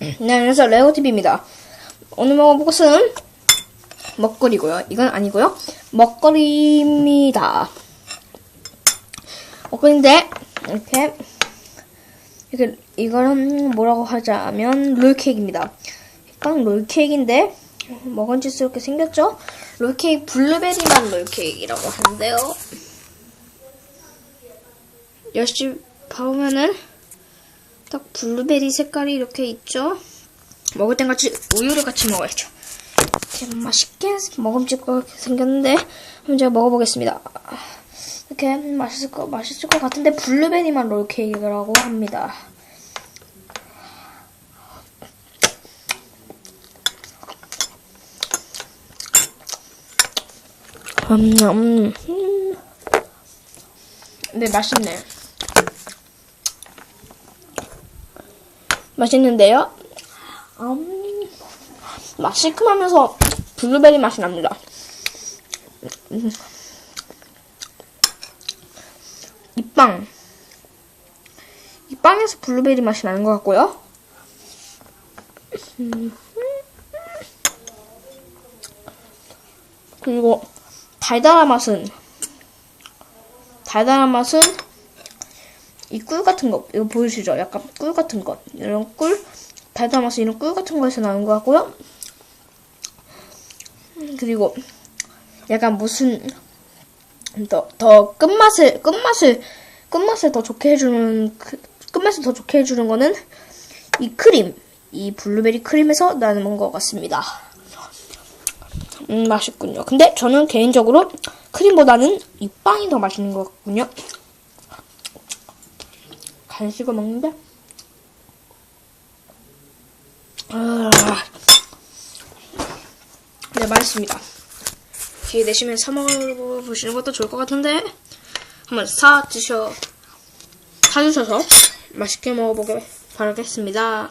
네, 안녕하세요. 레오TV입니다. 오늘 먹어볼 것은 먹거리고요. 이건 아니고요. 먹거리입니다. 먹거리인데, 이렇게, 이렇게, 이거는 뭐라고 하자면, 롤케이크입니다. 빵 롤케이크인데, 먹은짓스럽게 생겼죠? 롤케이크, 블루베리만 롤케이크라고 하는데요. 열심히 봐보면은, 딱 블루베리 색깔이 이렇게 있죠? 먹을 땐 같이 우유를 같이 먹어야죠. 이렇게 맛있게 먹음직하게 생겼는데 한번 제가 먹어보겠습니다. 이렇게 맛있을 거 맛있을 것 같은데 블루베리만 롤 케이크라고 합니다. 음, 음, 음. 네 맛있네. 맛있는데요. 음, 맛 시큼하면서 블루베리 맛이 납니다. 음. 이 빵. 이 빵에서 블루베리 맛이 나는 것 같고요. 음. 그리고 달달한 맛은 달달한 맛은 이 꿀 같은 거 이거 보이시죠? 약간 꿀 같은 것 이런 꿀 달달한 맛은 이런 꿀 같은 거에서 나는 것 같고요. 음, 그리고 약간 무슨 더, 더 끝맛을 끝맛을 끝맛을 더 좋게 해주는 그, 끝맛을 더 좋게 해주는 거는 이 크림 이 블루베리 크림에서 나는 것 같습니다. 음 맛있군요. 근데 저는 개인적으로 크림보다는 이 빵이 더 맛있는 것 같군요. 간식을 먹는데 아, 네 맛있습니다. 기회 되시면 사 먹어보시는 것도 좋을 것 같은데 한번 사 드셔 사주셔서 맛있게 먹어보길 바라겠습니다.